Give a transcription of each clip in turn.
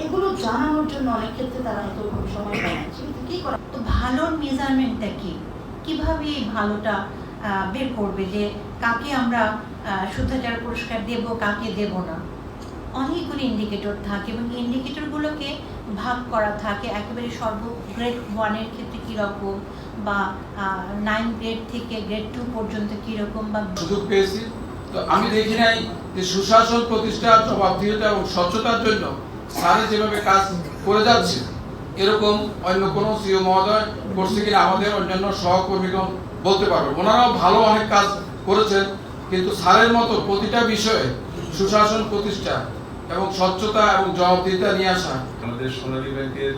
এগুলো জানানোর জন্য অনেক ক্ষেত্রে তারা কীভাবে এই ভালোটা বের করবে যে কাকে আমরা শুদ্ধাচার পুরস্কার দেব, কাকে দেব না? অনেকগুলো ইন্ডিকেটর থাকে এবং ইন্ডিকেটরগুলোকে ভাগ করা থাকে। একেবারে সর্ব গ্রেড ওয়ানের ক্ষেত্রে কীরকম বা নাইন গ্রেড থেকে গ্রেড টু পর্যন্ত কীরকম বা সুযোগ পেয়েছি। তো আমি দেখি নাই যে সুশাসন প্রতিষ্ঠা জবাবদিহিতা এবং স্বচ্ছতার জন্য স্যারে যেভাবে কাজ করে যাচ্ছে, এরকম অন্য কোনো সিও মহোদয় করছে কিনা আমাদের অন্যান্য সহকর্মীগণ বলতে পারবে। ওনারাও ভালো অনেক কাজ করেছেন, কিন্তু স্যারের মতো প্রতিটা বিষয়ে সুশাসন প্রতিষ্ঠা এবং স্বচ্ছতা এবং জবাবদিহিতা নিয়ে আসা। আমাদের সোনালী ব্যাংকের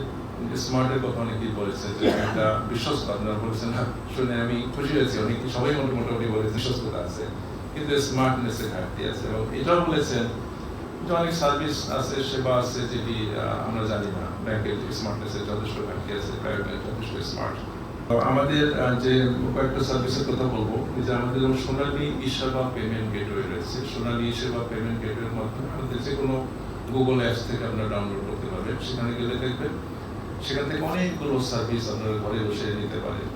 স্মার্টের কথা অনেকেই বলেছে যে একটা বিশ্বস্ত, আপনারা বলেছেন না, শুনে আমি খুশি হয়েছি। অনেক সবাই মোটামুটি বলেছে বিশ্বস্ততা আছে, কিন্তু স্মার্টনেসের ঘাটতি আছে। এবং এটাও বলেছেন যে অনেক সার্ভিস আছে, সেবা আছে যেটি আমরা জানি না। ব্যাংকের স্মার্টনেসের যথেষ্ট ঘাটতি আছে প্রাইভেট ব্যাংক যথেষ্ট স্মার্ট আমাদের যে কয়েকটা সার্ভিসের কথা বলব যে আমাদের যেমন সোনালী ইসেবা পেমেন্ট গেটওয়ে রয়েছে, সোনালী ইসেবা পেমেন্ট গেটওয়ের মাধ্যমে আমাদের যে কোনো গুগল অ্যাপস থেকে আপনারা ডাউনলোড করতে পারবেন। সেখানে গেলে দেখবেন, সেখান থেকে অনেকগুলো সার্ভিস আপনারা ঘরে বসে নিতে পারেন।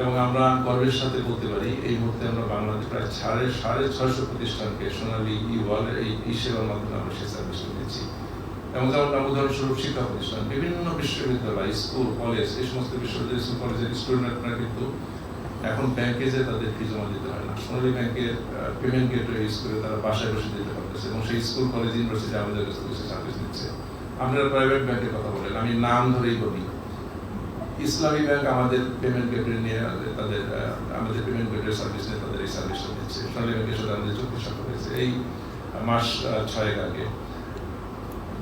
এবং আমরা গর্বের সাথে বলতে পারি, এই মুহূর্তে আমরা বাংলাদেশ প্রায় সাড়ে সাড়ে ছয়শো প্রতিষ্ঠানকে সোনালী ই ওয়ালের এই ই সেবার মাধ্যমে আমরা সেই সার্ভিসটা দিচ্ছি। এবং উদাহরণস্বরূপ শিক্ষা প্রতিষ্ঠান, বিভিন্ন বিশ্ববিদ্যালয়, স্কুল, কলেজ, এই সমস্ত বিশ্ববিদ্যালয়, স্কুল, কলেজের স্টুডেন্টরা কিন্তু এখন ব্যাংকে যে তাদের ফি জমা দিতে হয় না। সোনালী ব্যাংকের পেমেন্ট গেটওয়ে ইউজ করে তারা বাসায় বসে দিতে পারতেছে এবং সেই স্কুল, কলেজ, ইউনিভার্সিটি আমাদের কাছ থেকে সার্ভিস দিচ্ছে। আপনারা প্রাইভেট ব্যাংকের কথা বলেন, আমি নাম ধরেই বলি। ইসলামী ব্যাংক আমাদের পেমেন্ট গেটওয়ে নিয়ে তাদের আমাদের পেমেন্ট গেটওয়ে সার্ভিস নিয়ে তাদের এই সার্ভিসটা দিচ্ছে। সোনালী ব্যাংকের সাথে আমাদের চুক্তি স্বাক্ষর হয়েছে। এই মাস ছয়েক আগে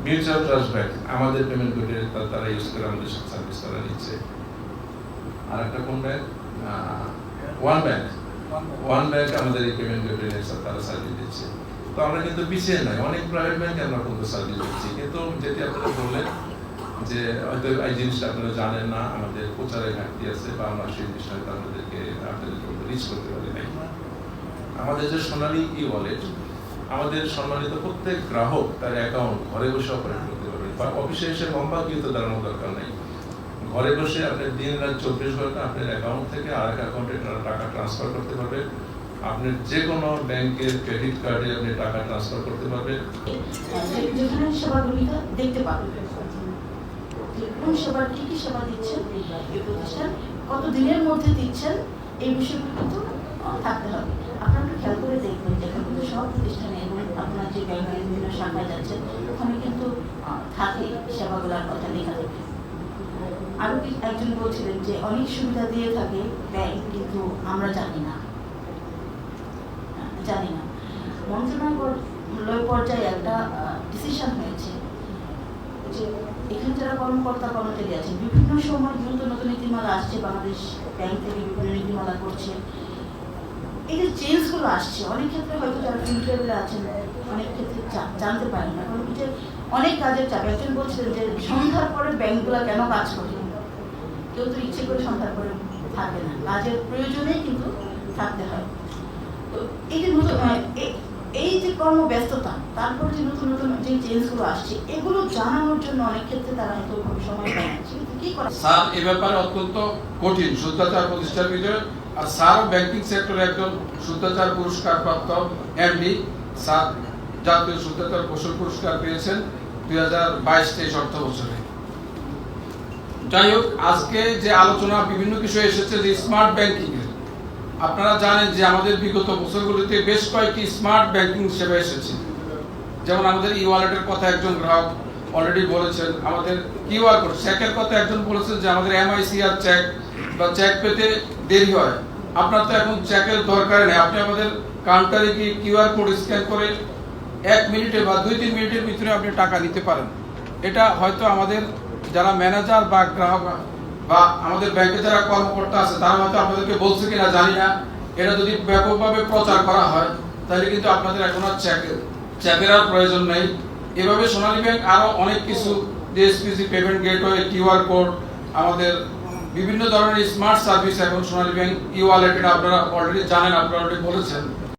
মিউচুয়াল ট্রাস্ট ব্যাংক আমাদের পেমেন্ট গেটওয়ে তারা ইউজ করে আমাদের সাথে সার্ভিস তারা নিচ্ছে। আর একটা কোন bank one bank one bank আমাদের এই পেমেন্ট নিয়ে তারা সার্ভিস দিচ্ছে। তো আমরা কিন্তু পিছিয়ে নাই অনেক প্রাইভেট ব্যাংকে আমরা কিন্তু সার্ভিস দিচ্ছি। কিন্তু যেটি আপনারা বললেন যে হয়তো এই জিনিসটা আপনারা জানেন না আমাদের প্রচারের ঘাটতি আছে বা আমরা সেই জিনিসটা হয়তো আপনাদেরকে আপনাদের রিচ করতে পারি নাই। আমাদের যে সোনালী ই ওয়ালেট আমাদের সম্মানিত প্রত্যেক গ্রাহক তার অ্যাকাউন্ট ঘরে বসে অপারেট করতে পারবে। বা অফিসে এসে লম্বা কিউতে দাঁড়ানোর দরকার নেই। ঘরে বসে আপনি দিন রাত চব্বিশ ঘণ্টা আপনার অ্যাকাউন্ট থেকে আর এক অ্যাকাউন্টে টাকা ট্রান্সফার করতে পারবে। আপনি যে কোনো ব্যাংকের ক্রেডিট কার্ডে আপনি টাকা ট্রান্সফার করতে পারবেন দেখতে পাবে কোন সেবা কি কি সেবা দিচ্ছেন, এই প্রতিষ্ঠান কত দিনের মধ্যে দিচ্ছেন, এই বিষয়গুলো কিন্তু থাকতে হবে। আপনারা খেয়াল করে দেখবেন। কিন্তু সব প্রতিষ্ঠানে এবং আপনার যে ব্যাংকের বিভিন্ন শাখায় যাচ্ছেন ওখানে কিন্তু থাকে কথা লেখা থাকে। একজন বলছিলেন যে, অনেক সুবিধা দিয়ে থাকে ব্যাংক কিন্তু আমরা জানি না। জানি না। মন্ত্রণালয় পর্যায়ে একটা ডিসিশন হয়েছে যে, এখানে যারা কর্মকর্তা, কর্মচারী বিভিন্ন সময় দ্রুত নতুন নীতিমালা আসছে, বাংলাদেশ ব্যাংক থেকে বিভিন্ন নীতিমালা করছে। এই যে চেঞ্জগুলো আসছে, অনেক ক্ষেত্রে হয়তো যারা লেভেলে আছেন, অনেক ক্ষেত্রে জানতে পারেন না। কারণ যে অনেক কাজের চাপ। একজন বলছিলেন যে সন্ধ্যার পরে ব্যাংকগুলো কেন কাজ করে? কেউ তো ইচ্ছে করে সন্ধ্যার পরে থাকে না। কাজের প্রয়োজনে কিন্তু থাকতে হয়। তো এই যে এই যে কর্মব্যস্ততা, তারপরে যে নতুন নতুন যে চেঞ্জগুলো আসছে, এগুলো জানানোর জন্য অনেক ক্ষেত্রে তারা হয়তো সময় পায় না। স্যার, এ ব্যাপারে অত্যন্ত কঠিন। শুদ্ধাচার প্রতিষ্ঠার ভিতরে আর স্যারও ব্যাংকিং সেক্টরে একজন শুদ্ধাচার পুরস্কার প্রাপ্ত এমডি স্যার জাতীয় শুদ্ধাচার কৌশল পুরস্কার পেয়েছেন দুই হাজার বাইশ তেইশ অর্থ বছরে যাই হোক, আজকে যে আলোচনা, বিভিন্ন কিছু এসেছে যে স্মার্ট ব্যাংকিং আপনারা জানেন যে আমাদের বিগত বছরগুলিতে বেশ কয়েকটি স্মার্ট ব্যাংকিং সেবা এসেছে। যেমন আমাদের ই ওয়ালেটের কথা একজন গ্রাহক অলরেডি বলেছেন, আমাদের কিউআর কোড চেকের কথা একজন বলেছেন যে আমাদের এমআইসি আর চেক বা চেক পেতে দেরি হয়। আপনার তো এখন চেকের দরকার নেই। আপনি আমাদের কাউন্টারে গিয়ে কিউআর কোড স্ক্যান করে এক মিনিটে বা দুই তিন মিনিটের ভিতরে আপনি টাকা নিতে পারেন। এটা হয়তো আমাদের যারা ম্যানেজার বা গ্রাহক বা আমাদের ব্যাংকে যারা কর্মকর্তা আছে, তারা হয়তো আপনাদেরকে বলছে কিনা জানি না। এটা যদি ব্যাপকভাবে প্রচার করা হয়, তাহলে কিন্তু আপনাদের এখন আর চেকের আর প্রয়োজন নেই। এভাবে সোনালী ব্যাংক আরও অনেক কিছু DSPC payment gateway QR code আমাদের বিভিন্ন ধরনের স্মার্ট সার্ভিস এখন সোনালী ব্যাংক ই ওয়ালেটেড আপনারা অলরেডি জানেন, আপনারা অলরেডি বলেছেন।